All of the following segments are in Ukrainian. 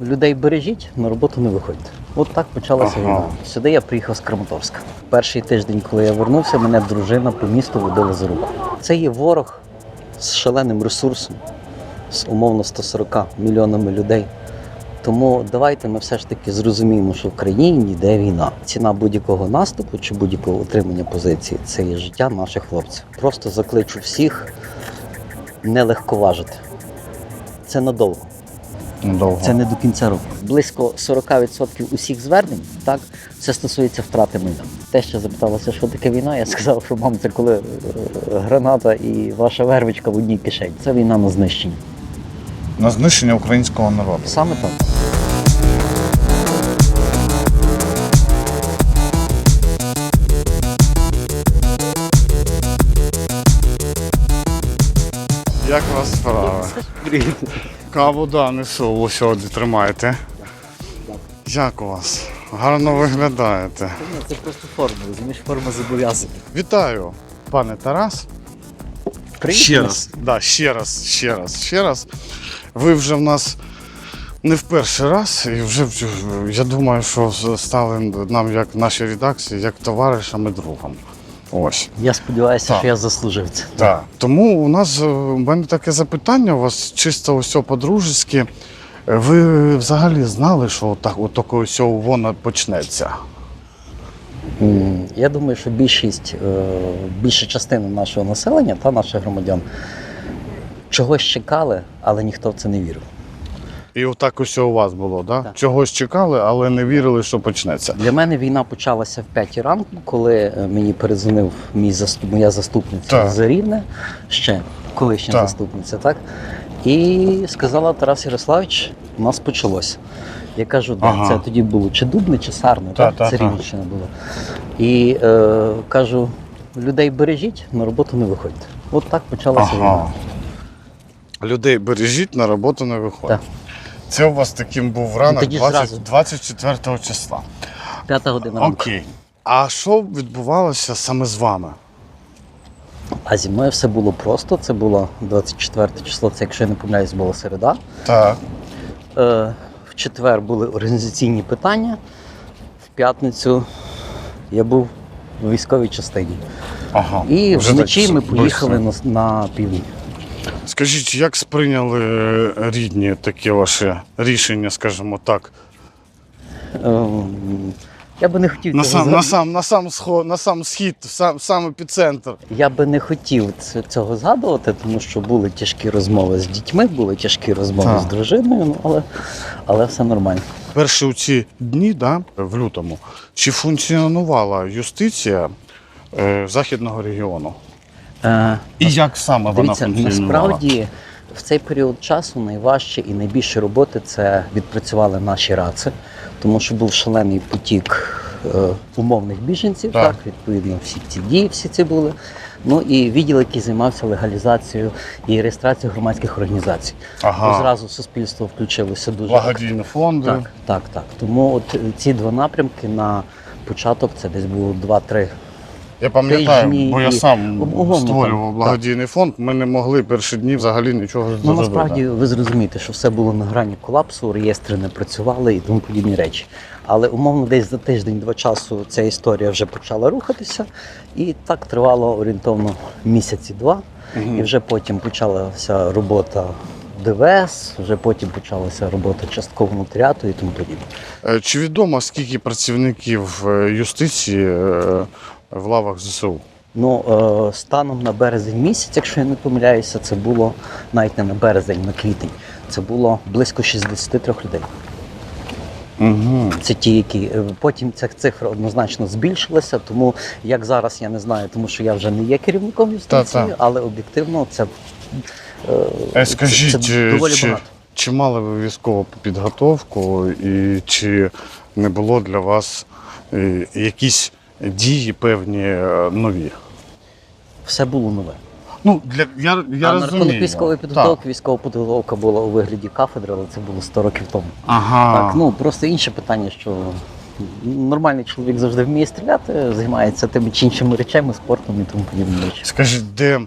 Людей бережіть, на роботу не виходьте. От так почалася Ага. війна. Сюди я приїхав з Краматорська. Перший тиждень, коли я вернувся, мене дружина по місту водила за руку. Це є ворог з шаленим ресурсом, з умовно 140 мільйонами людей. Тому давайте ми все ж таки зрозуміємо, що в країні йде війна. Ціна будь-якого наступу чи будь-якого отримання позиції це є життя наших хлопців. Просто закличу всіх не легковажити. Це надовго. Довго. Це не до кінця року. Близько 40% усіх звернень, так, це стосується втрати майна. Те, що запиталося, що таке війна, я сказав, що мам, це коли е, граната і ваша вервичка в одній кишені. Це війна на знищення. На знищення українського народу. Саме так. Як у вас справа? Каву да, несу, ось сьогодні тримайте. Як у вас? Гарно виглядаєте. Це просто форма, розумієш, форма зобов'язання. Вітаю, пане Тарас. Ще раз, да, ще раз, ще раз, ще раз. Ви вже в нас не в перший раз, і вже я думаю, що стали нам як в нашій редакції, як товаришам і другом. Ось. Я сподіваюся, Так. що я заслужив це. Так. Тому у нас е, у мене таке запитання у вас чисто ось по-дружески. Е, Ви взагалі знали, що так, от таке ось воно почнеться? Я думаю, що більшість, е, більша частина нашого населення та наших громадян чогось чекали, але ніхто в це не вірив. І отак ось у вас було, да? Так. Чогось чекали, але не вірили, що почнеться. Для мене війна почалася в 5 ранку, коли е, мені передзвонив мій заступ, моя заступниця Так. з Рівне, ще колишня Так. заступниця, так? І сказала Тарас Ярославович, у нас почалося. Я кажу, да, Ага. це тоді було чи Дубне, чи Сарне, Та, так? та, це та. Рівненщина була. І е, кажу, людей бережіть, на роботу не виходьте. От так почалася війна. Людей бережіть, на роботу не виходить. Так. Це у вас таким був ранок тоді 20, зразу. 24 числа. П'ята година ранку. Окей. А що відбувалося саме з вами? А зі мною все було просто. Це було 24 число, це, якщо я не помиляюсь, була середа. Так. Е, в четвер були організаційні питання. В п'ятницю я був у військовій частині. Ага. І Вже вночі так ми поїхали на, на південь. Скажіть, як сприйняли е, рідні таке ваше рішення, скажімо так? Ем, я би не хотів На цього сам, на сам, на сам, сход, на сам схід, в сам, сам епіцентр. Я би не хотів ц- цього згадувати, тому що були тяжкі розмови з дітьми, були тяжкі розмови Так. з дружиною, ну, але, але все нормально. Перші у ці дні, да, в лютому, чи функціонувала юстиція е, західного регіону? Е, І як саме вона Дивіться, функціонувала? насправді в цей період часу найважче і найбільше роботи це відпрацювали наші раци, тому що був шалений потік е, умовних біженців. Так. Так. відповідно, всі ці дії, всі ці були. Ну і відділ, який займався легалізацією і реєстрацією громадських організацій. Ага. Зразу суспільство включилося дуже Благодійні фонди. так, так, так. Тому от ці два напрямки на початок це десь було 2-3 Я пам'ятаю, тижні бо я сам Умовно, створював так. благодійний фонд. Ми не могли перші дні взагалі нічого зробити. Ну насправді ви зрозумієте, що все було на грані колапсу, реєстри не працювали і тому подібні речі. Але умовно десь за тиждень-два часу ця історія вже почала рухатися, і так тривало орієнтовно місяці два. Мгм. І вже потім почалася робота ДВС, вже потім почалася робота часткового нотаріату і тому подібне. Е, Чи відомо, скільки працівників е, юстиції е, в лавах ЗСУ? Ну, е, станом на березень місяць, якщо я не помиляюся, це було навіть не на березень, на квітень. Це було близько 63 людей. Угу. Це ті, які е, потім ця цифра однозначно збільшилася. Тому як зараз я не знаю, тому що я вже не є керівником юстиції, але об'єктивно це, е, Е, це, це доволі чи, багато. чи мали ви військову підготовку, і чи не було для вас якісь дії певні е, нові? Все було нове. Ну, для, я, я а розумію. військової Так. підготовки, військова підготовка була у вигляді кафедри, але це було 100 років тому. Ага. Так, ну просто інше питання, що нормальний чоловік завжди вміє стріляти, займається тими чи іншими речами, спортом і тому подібними речами. Скажіть, де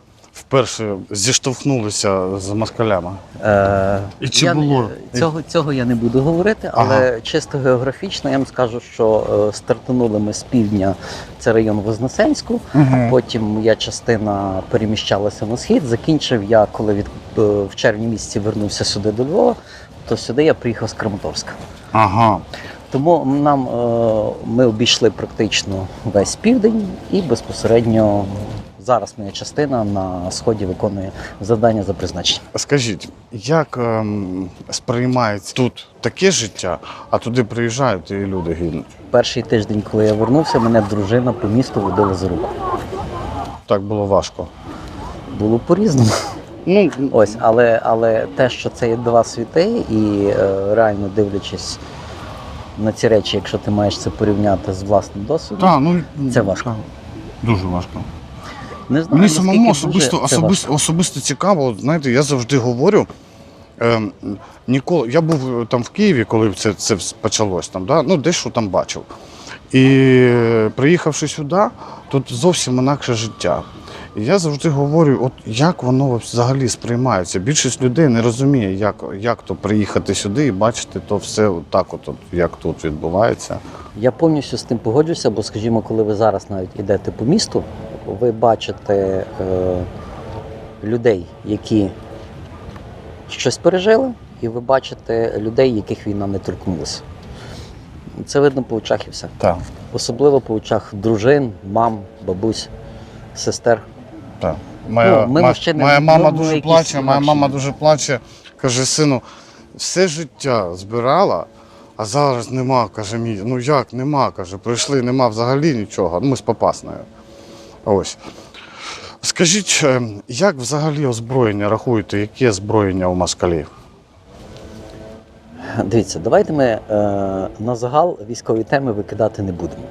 вперше зіштовхнулися з москалями? Е, І чи я, було? Цього, цього я не буду говорити, але чисто географічно я вам скажу, що е, стартанули ми з півдня, це район Вознесенську. Угу. Потім я частина переміщалася на схід. Закінчив я, коли від е, в червні місяці вернувся сюди до Львова, то сюди я приїхав з Краматорська. Ага. Тому нам е, ми обійшли практично весь південь і безпосередньо зараз моя частина на сході виконує завдання за призначенням. Скажіть, як ем, сприймається тут таке життя, а туди приїжджають і люди гинуть? Перший тиждень, коли я вернувся, мене дружина по місту водила за руку. Так було важко. Було по-різному. Ну, Ось, але, але те, що це є два світи, і е, реально дивлячись на ці речі, якщо ти маєш це порівняти з власним досвідом, та, ну, Це важко. Дуже важко. Не знаю, Мені самому особисто, особисто, особисто цікаво, знаєте, я завжди говорю. Ем, ніколи, я був там в Києві, коли це, це почалось, там, да? ну, дещо там бачив. І е, приїхавши сюди, тут зовсім інакше життя. І я завжди говорю, от як воно взагалі сприймається. Більшість людей не розуміє, як, як то приїхати сюди і бачити то все так, от, от, як тут відбувається. Я повністю з тим погоджуюся, бо, скажімо, коли ви зараз навіть йдете по місту, ви бачите е, людей, які щось пережили, і ви бачите людей, яких війна не торкнулася. Це видно по очах і все. Так, Особливо по очах дружин, мам, бабусь, сестер. так. Моя, Ну, ми ма- мужчини, моя мама дуже плаче, моя інакші. мама дуже плаче. Каже, сину, все життя збирала, а зараз нема, каже мій. Ну як нема? каже, прийшли, нема взагалі нічого. Ну, ми з Попасною. Ось. Скажіть, е, як взагалі озброєння рахуєте, яке озброєння у москалів? Дивіться, давайте ми е, на загал військові теми викидати не будемо.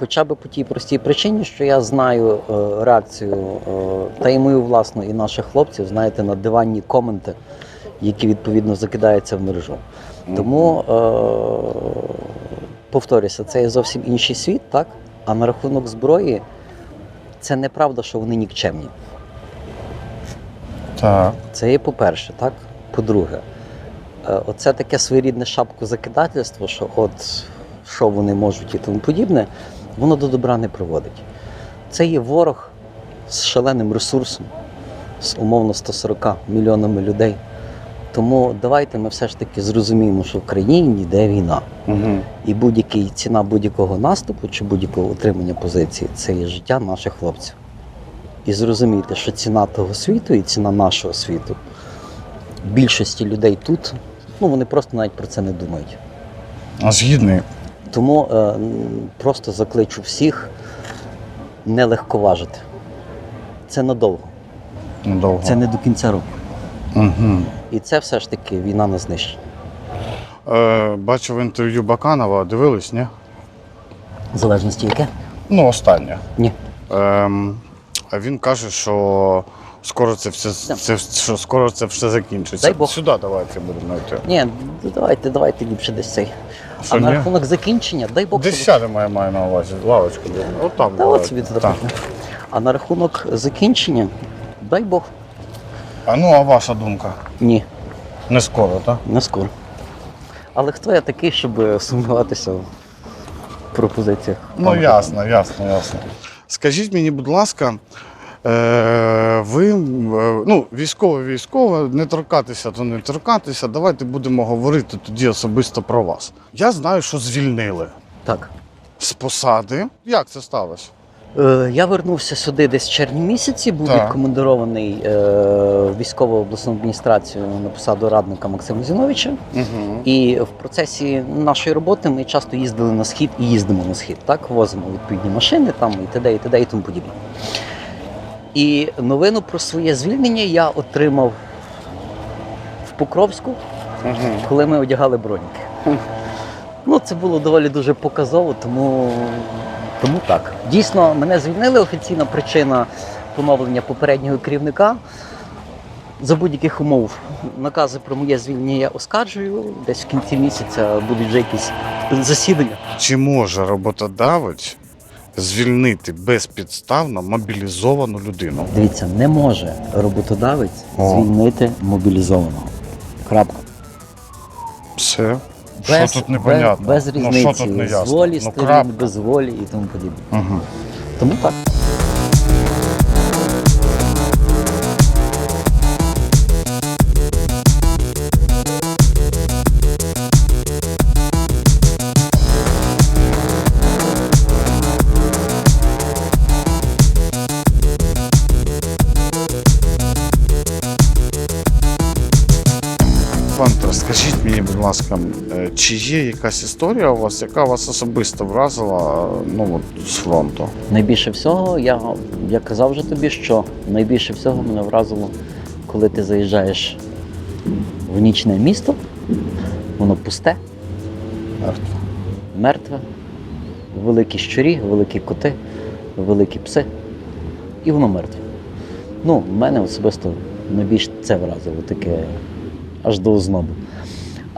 Хоча б по тій простій причині, що я знаю е, реакцію е, та і мою власну, і наших хлопців, знаєте, на диванні коменти, які відповідно закидаються в мережу. Тому е, повторюся, це є зовсім інший світ, так? А на рахунок зброї, це неправда, що вони нікчемні. Так. Це є по-перше, так? По-друге, е, оце таке своєрідне шапкозакидательство, що от що вони можуть і тому подібне, воно до добра не приводить. Це є ворог з шаленим ресурсом, з умовно 140 мільйонами людей. Тому давайте ми все ж таки зрозуміємо, що в країні йде війна. Угу. І будь-який ціна будь-якого наступу чи будь-якого утримання позиції це є життя наших хлопців. І зрозумійте, що ціна того світу і ціна нашого світу більшості людей тут, ну вони просто навіть про це не думають. А згідний. Тому е, просто закличу всіх не легковажити. Це надовго, Надовго. це не до кінця року. Угу. І це все ж таки війна на знищення. Е, бачив інтерв'ю Баканова, дивились, ні? В залежності яке? Ну, останнє. Ні. А він каже, що скоро це все, це, що скоро це все закінчиться. Дай Бог. Сюди давайте будемо йти. Ні, давайте, давайте ліпше десь цей. Що, а на ні? рахунок закінчення, дай Бог. Десь сядемо, я маю на увазі. Лавочку. От там. Та от собі Так. можна. А на рахунок закінчення, дай Бог. А ну, а ваша думка? Ні, Не скоро, так? не скоро. Але хто я такий, щоб е, сумніватися в пропозиціях? Ну, ясно, ясно, ясно. Скажіть мені, будь ласка, е, ви, е, ну, військово військово, не торкатися, то не торкатися. Давайте будемо говорити тоді особисто про вас. Я знаю, що звільнили Так. з посади. Як це сталося? Е, я вернувся сюди десь в червні місяці, був Так. відкомандирований е, в військово обласну адміністрацію на посаду радника Максима Зіновича. Угу. І в процесі нашої роботи ми часто їздили на схід і їздимо на схід. Так, возимо відповідні машини там і т.д. і т.д. і тому подібне. І новину про своє звільнення я отримав в Покровську, Угу. коли ми одягали броніки. Ну, це було доволі дуже показово, тому, тому так. Дійсно, мене звільнили. Офіційна причина поновлення попереднього керівника. За будь-яких умов накази про моє звільнення я оскаржую. Десь в кінці місяця будуть вже якісь засідання. Чи може роботодавець звільнити безпідставно мобілізовану людину? Дивіться, не може роботодавець О. звільнити мобілізованого. Крапка. Все. Без, що тут непонятно? без, без ну, різниці, що тут не ясно? з волі ну, сторін, без волі і тому подібне. Угу. Тому так. Будь ласка, е, чи є якась історія у вас, яка вас особисто вразила е, ну, от, з фронту? Найбільше всього, я, я казав вже тобі, що найбільше всього мене вразило, коли ти заїжджаєш в нічне місто, воно пусте, мертве, великі щурі, великі коти, великі пси, і воно мертве. Ну, мене особисто найбільш це вразило, таке аж до ознобу.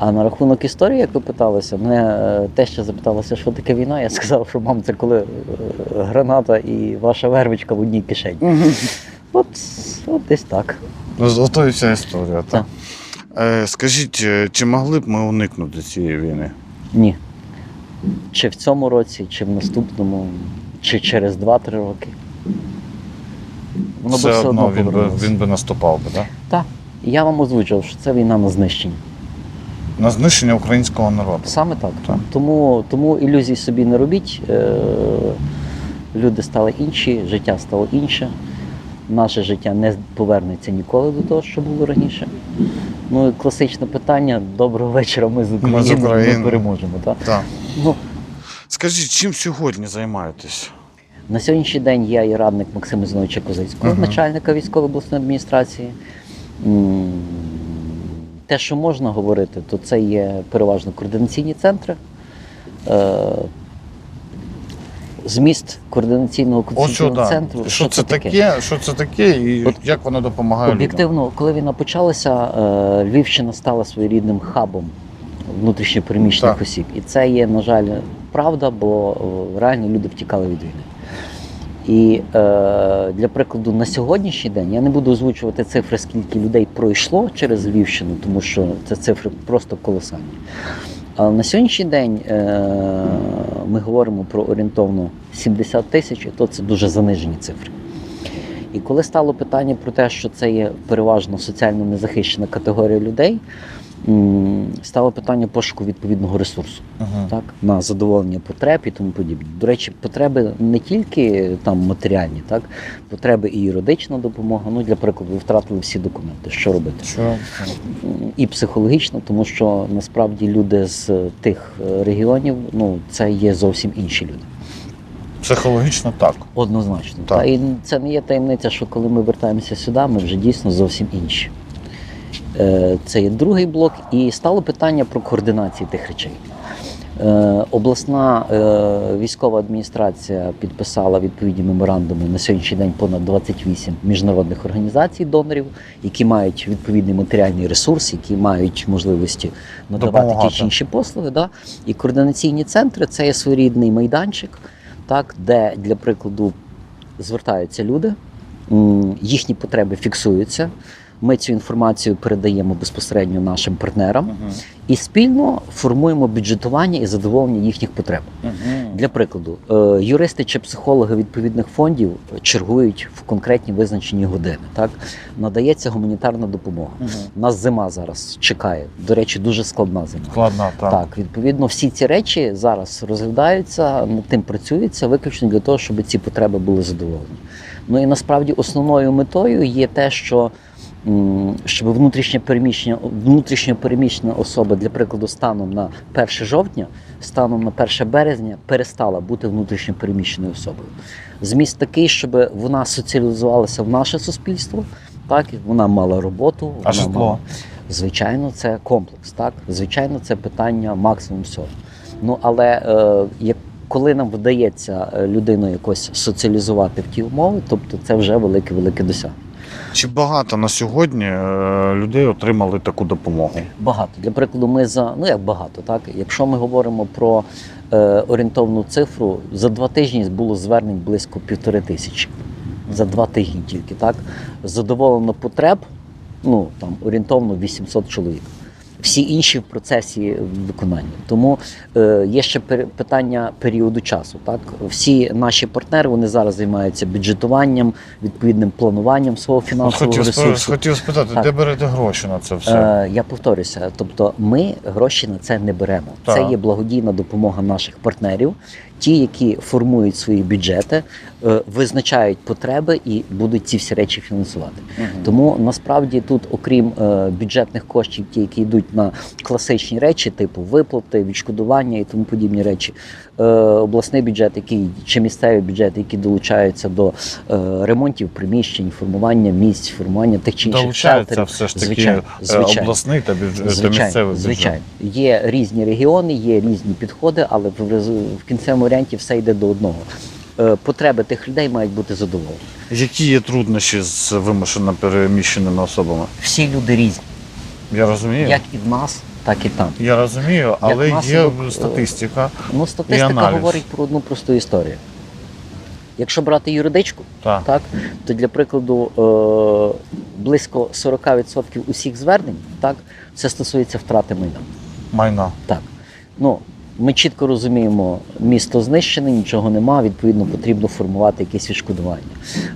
А на рахунок історії, як ви питалися, мене е, теще запиталося, що таке війна. Я сказав, що мам, це коли е, граната і ваша вервичка в одній кишені. От, от десь так. Ну, з- і вся історія. Так. Е, скажіть, е, чи могли б ми уникнути цієї війни? Ні. Чи в цьому році, чи в наступному, чи через 2-3 роки. Воно би все одно він би, він би наступав би, так? Так. Я вам озвучив, що це війна на знищення. На знищення українського народу. Саме так. Так. Тому, тому ілюзій собі не робіть. Е, люди стали інші, життя стало інше. Наше життя не повернеться ніколи до того, що було раніше. Ну і класичне питання: доброго вечора, ми з України, з України. ми переможемо. Так? Так. Ну, Скажіть, чим сьогодні займаєтесь? на сьогоднішній день я є радник Максима Зіновича Козицького, Мгм. начальника військової обласної адміністрації. Те, що можна говорити, то це є переважно координаційні центри. Е, Зміст координаційного консультаційного центру. що це таке? Що це таке і От як воно допомагає людям? Об'єктивно, коли війна почалася, е, Львівщина стала своєрідним хабом внутрішньопереміщених осіб. І це є, на жаль, правда, бо е, реально люди втікали від війни. І е, для прикладу, на сьогоднішній день я не буду озвучувати цифри, скільки людей пройшло через Львівщину, тому що це цифри просто колосальні. Але на сьогоднішній день е, ми говоримо про орієнтовно 70 тисяч, і то це дуже занижені цифри. І коли стало питання про те, що це є переважно соціально незахищена категорія людей, стало питання пошуку відповідного ресурсу Мгм. так, на задоволення потреб і тому подібне. До речі, потреби не тільки там матеріальні, так, потреби і юридична допомога. Ну, для прикладу, ви втратили всі документи. Що робити? Що? І психологічно, тому що насправді люди з тих е, регіонів, ну, це є зовсім інші люди. Психологічно так. Однозначно. Так. Та і це не є таємниця, що коли ми вертаємося сюди, ми вже дійсно зовсім інші. Е, Це є другий блок, і стало питання про координацію тих речей. Е, Обласна е, військова адміністрація підписала відповідні меморандуми на сьогоднішній день понад 28 міжнародних організацій, донорів, які мають відповідний матеріальний ресурс, які мають можливості надавати Допомагати. ті чи інші послуги. Да? І координаційні центри це є своєрідний майданчик, так, де для прикладу звертаються люди, їхні потреби фіксуються. Ми цю інформацію передаємо безпосередньо нашим партнерам Мгм. і спільно формуємо бюджетування і задоволення їхніх потреб. Мгм. Для прикладу, е, юристи чи психологи відповідних фондів чергують в конкретні визначені години. Так надається гуманітарна допомога. Мгм. Нас зима зараз чекає. До речі, дуже складна зима. Складно, так. Так, відповідно, всі ці речі зараз розглядаються, над тим працюється виключно для того, щоб ці потреби були задоволені. Ну і насправді основною метою є те, що щоб внутрішнє переміщення, внутрішньо переміщена особа, для прикладу, станом на 1 жовтня, станом на 1 березня перестала бути внутрішньо переміщеною особою. Зміст такий, щоб вона соціалізувалася в наше суспільство, так вона мала роботу, А вона житло? мала Звичайно, це комплекс, так? Звичайно, це питання максимум всього. Ну але е, як коли нам вдається е, людину якось соціалізувати в ті умови, тобто це вже велике-велике досягнення. Чи багато на сьогодні е, людей отримали таку допомогу? Багато. Для прикладу, ми за ну як багато, так якщо ми говоримо про е, орієнтовну цифру, за два тижні було звернень близько півтори тисячі. За два тижні тільки так. Задоволено потреб, ну там орієнтовно 800 чоловік. Всі інші в процесі виконання. Тому е, є ще пер- питання періоду часу. Так, всі наші партнери вони зараз займаються бюджетуванням, відповідним плануванням свого фінансового хотів, ресурсу. хотів спитати, Так. де берете гроші на це все? Е, я повторюся, тобто ми гроші на це не беремо. Так. Це є благодійна допомога наших партнерів, ті, які формують свої бюджети, е, визначають потреби і будуть ці всі речі фінансувати. Угу. Тому насправді тут, окрім е, бюджетних коштів, ті, які йдуть на класичні речі, типу виплати, відшкодування і тому подібні речі, обласний бюджет, який чи місцеві бюджети, які долучаються до е, ремонтів приміщень, формування місць, формування тих чи інших Долучається шелтерів. все ж таки Звичайно, е, звичайно. обласний та, бюджет, та Звичайно, місцевий бюджет. звичайно. Є різні регіони, є різні підходи, але в, в кінцевому варіанті все йде до одного. Е, Потреби тих людей мають бути задоволені. Які є труднощі з вимушено переміщеними особами? Всі люди різні, Я розумію. як і в нас, так і там. Я розумію, але є наслідок, е, статистика. Ну, статистика аналіз. говорить про одну просту історію. Якщо брати юридичку, Так. так, то для прикладу е, близько 40% усіх звернень так, це стосується втрати майна. Майна. Так. Ну, ми чітко розуміємо, місто знищене, нічого нема, відповідно, потрібно формувати якесь відшкодування.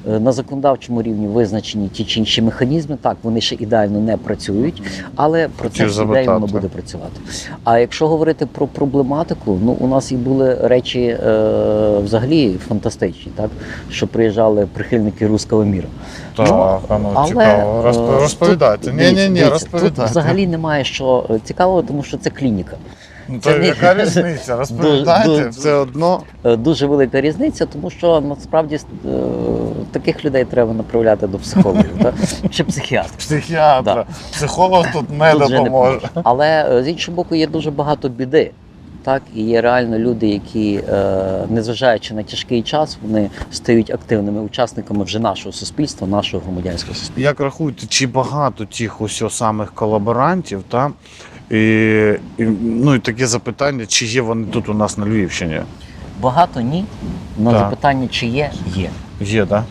Е, На законодавчому рівні визначені ті чи інші механізми. Так, вони ще ідеально не працюють, але процес ідеї запитати. воно буде працювати. А якщо говорити про проблематику, ну у нас і були речі е, взагалі фантастичні, так що приїжджали прихильники руського міра. Так, а ну, але, цікаво. Розп- е, Розповідайте. тут, Ні, ні, ні, дивіться, розповідайте. Тут взагалі немає що е, цікавого, тому що це клініка. Ну, це не- яка різниця? Розповідайте, все одно. Е, Дуже велика різниця, тому що насправді е, таких людей треба направляти до психологів та, чи психіатрів. Психіатра, Да. психолог тут не Тут допоможе. Але е, з іншого боку, є дуже багато біди. Так, і є реально люди, які, незважаючи на тяжкий час, вони стають активними учасниками вже нашого суспільства, нашого громадянського суспільства. Як рахуєте, чи багато тих ось самих колаборантів, та? І, і, ну і таке запитання, чи є вони тут у нас на Львівщині? Багато ні. На запитання, чи є, є. Є, так?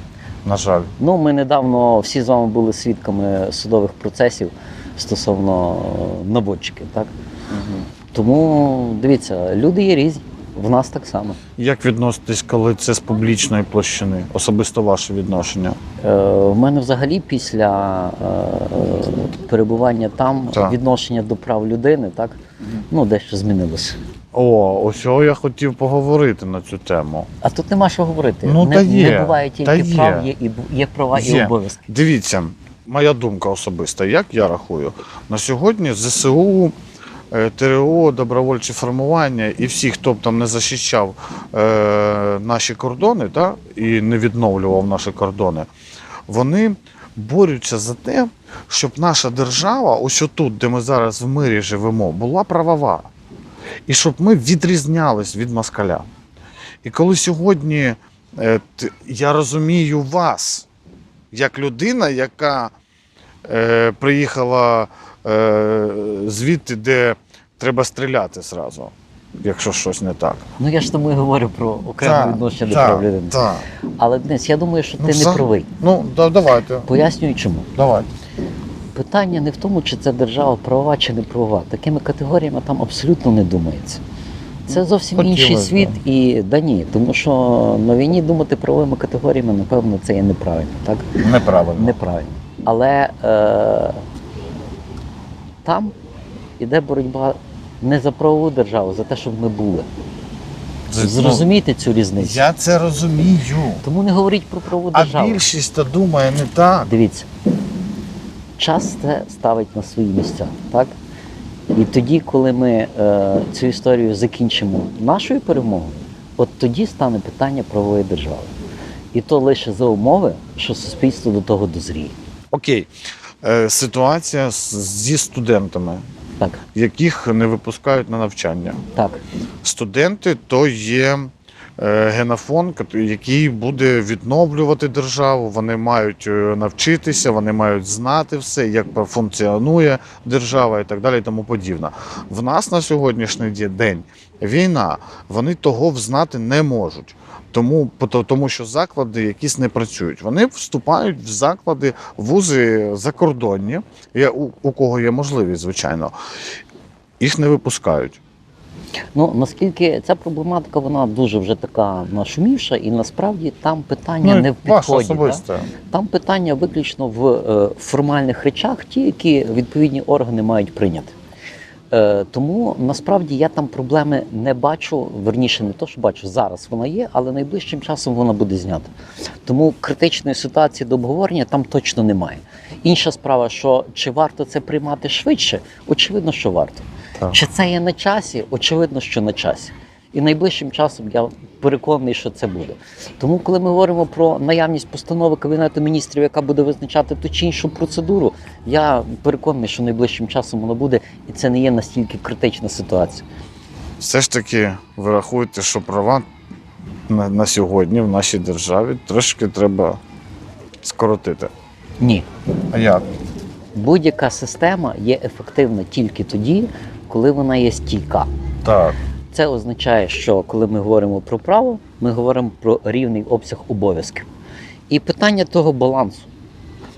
На жаль. Ну, ми недавно всі з вами були свідками судових процесів стосовно наводчиків, так? Тому дивіться, люди є різні, в нас так само. Як відноситесь, коли це з публічної площини? Особисто ваше відношення? Е, У мене взагалі після е, перебування там Так. відношення до прав людини, так ну дещо змінилося. О, ось я хотів поговорити на цю тему. А тут нема що говорити. Ну, не, та є, не буває та тільки є. прав, є і є права і обов'язки. Дивіться, моя думка особиста, як я рахую, на сьогодні ЗСУ, ТРО, добровольчі формування і всі, хто б там не захищав е, наші кордони та, і не відновлював наші кордони, вони борються за те, щоб наша держава, ось отут, де ми зараз в мирі живемо, була правова. І щоб ми відрізнялись від москаля. І коли сьогодні е, я розумію вас, як людина, яка е, приїхала е, звідти, де треба стріляти зразу, якщо щось не так. Ну я ж тому і говорю про окреме Так, відношення до так, прав людини. так. Але Денис, я думаю, що Ну, ти все. не правий. Ну, да, давайте. Пояснюю чому. давайте. Питання не в тому, чи це держава правова чи не правова. Такими категоріями там абсолютно не думається. Це зовсім хотілося інший б. світ і да ні, тому що на війні думати правовими категоріями, напевно, це є неправильно, так? Неправильно. Неправильно. Але е, там іде боротьба не за правову державу, за те, щоб ми були. З- Зрозумійте цю різницю. Ну, Я це розумію. Тому не говоріть про правову А державу. більшість то думає не так. Дивіться, час це ставить на свої місця, так? І тоді, коли ми е, цю історію закінчимо нашою перемогою, от тоді стане питання правової держави. І то лише за умови, що суспільство до того дозріє. Окей. Е, ситуація з- зі студентами, Так, яких не випускають на навчання. так. Студенти то є генофон, який буде відновлювати державу. Вони мають е, навчитися, вони мають знати все, як функціонує держава і так далі, і тому подібне. В нас на сьогоднішній день війна, вони того взнати не можуть. Тому, тому що заклади якісь не працюють. Вони вступають в заклади, вузи закордонні, у, у кого є можливість, звичайно. Їх не випускають. Ну наскільки ця проблематика вона дуже вже така нашумівша, і насправді там питання не в Ну, підході. да? Там питання виключно в е, формальних речах, ті, які відповідні органи мають прийняти. Е, тому насправді я там проблеми не бачу. Верніше, не то, що бачу зараз вона є, але найближчим часом вона буде знята. Тому критичної ситуації до обговорення там точно немає. Інша справа, що чи варто це приймати швидше, очевидно, що варто. Так. Чи це є на часі? Очевидно, що на часі. І найближчим часом я переконаний, що це буде. Тому, коли ми говоримо про наявність постанови Кабінету міністрів, яка буде визначати ту чи іншу процедуру, я переконаний, що найближчим часом воно буде, і це не є настільки критична ситуація. Все ж таки, ви рахуєте, що права на, на сьогодні в нашій державі трошки треба скоротити. Ні, А як? будь-яка система є ефективна тільки тоді, коли вона є стійка. Так. Це означає, що коли ми говоримо про право, ми говоримо про рівний обсяг обов'язків. І питання того балансу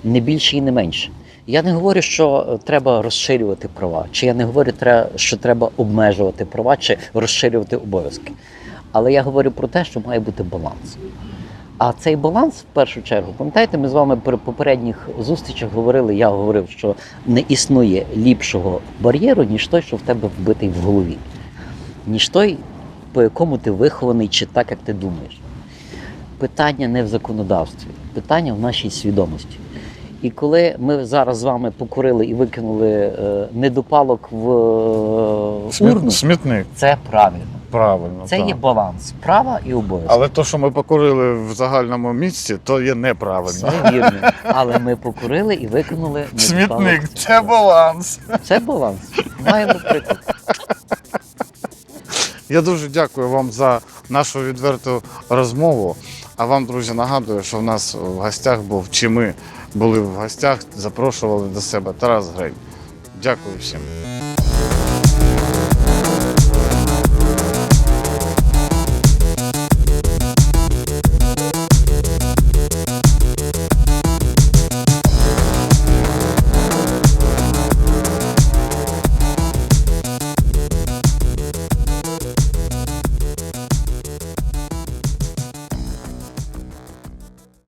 не більше і не менше. Я не говорю, що е, треба розширювати права, чи я не говорю, що треба обмежувати права чи розширювати обов'язки. Але я говорю про те, що має бути баланс. А цей баланс, в першу чергу, пам'ятаєте, ми з вами при попередніх зустрічах говорили, я говорив, що не існує ліпшого бар'єру, ніж той, що в тебе вбитий в голові ніж той, по якому ти вихований, чи так, як ти думаєш. Питання не в законодавстві, питання в нашій свідомості. І коли ми зараз з вами покурили і викинули е, недопалок в е, урну, смітник. це правильно. Правильно. Це так. є баланс права і обов'язку. Але то, що ми покурили в загальному місці, то є неправильно. Це вірно. Але ми покурили і викинули недопалок. Смітник це баланс. Це баланс. Маємо приклад. Я дуже дякую вам за нашу відверту розмову. А вам, друзі, нагадую, що в нас в гостях був, чи ми були в гостях, запрошували до себе Тарас Грень. Дякую всім.